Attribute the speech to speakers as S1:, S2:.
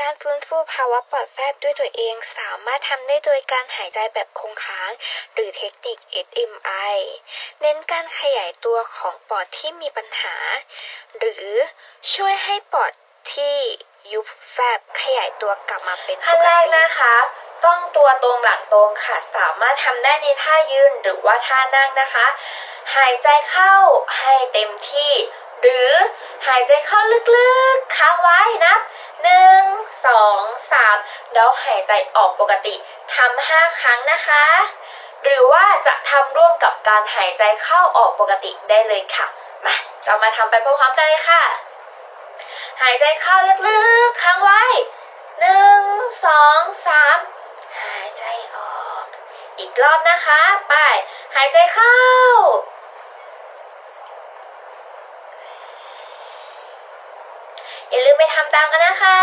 S1: การฟื้นฟูภาวะปอดแฟบด้วยตัวเองสามารถทำได้โดยการหายใจแบบคงค้าง หรือเทคนิค SMI เน้นการขยายตัวของปอดที่มีปัญหา หรือช่วยให้ปอดที่ยุบแฟบขยายตัวกลับมาเป็น
S2: ขั้นแรกนะคะต้องตัวตรงหลังตรงค่ะ สามารถทำได้ในท่ายืนหรือว่าท่านั่งนะคะ หายใจเข้าให้เต็มที่ หรือหายใจเข้าลึกๆค้างไว้นับหนึ่งสองสาม แล้วหายใจออกปกติทำห้าครั้งนะคะ หรือว่าจะทำร่วมกับการหายใจเข้าออกปกติได้เลยค่ะ มาเรามาทำไปพร้อมๆกันเลยค่ะ หายใจเข้าลึกๆค้างไว้หนึ่งสองสามหายใจออก อีกรอบนะคะ ไป หายใจเข้าอย่าลืมไปทำตามกันนะคะ